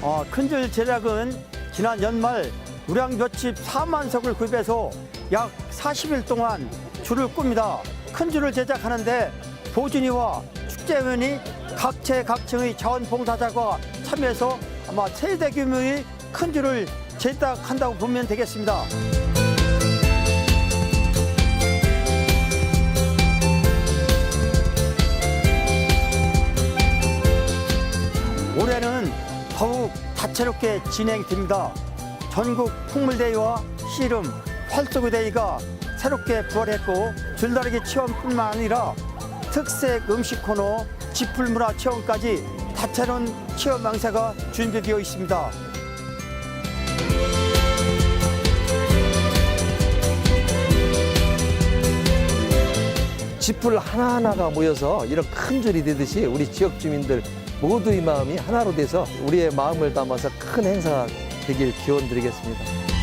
어, 큰줄 제작은 지난 연말 우량 볏짚 4만 석을 구입해서 약 40일 동안 줄을 꿉니다. 큰 줄을 제작하는데 보준이와 축제위원이 각체 각층의 자원봉사자가 참여해서 아마 최대 규모의 큰 줄을 제작한다고 보면 되겠습니다. 올해는 더욱 다채롭게 진행됩니다. 전국 풍물대회와 씨름, 활쏘구대회가 새롭게 부활했고 줄다리기 체험뿐만 아니라 특색 음식 코너, 지풀문화 체험까지 다채로운 체험 강사가 준비되어 있습니다. 지풀 하나하나가 모여서 이런 큰 줄이 되듯이 우리 지역 주민들 모두의 마음이 하나로 돼서 우리의 마음을 담아서 큰 행사가 되길 기원 드리겠습니다.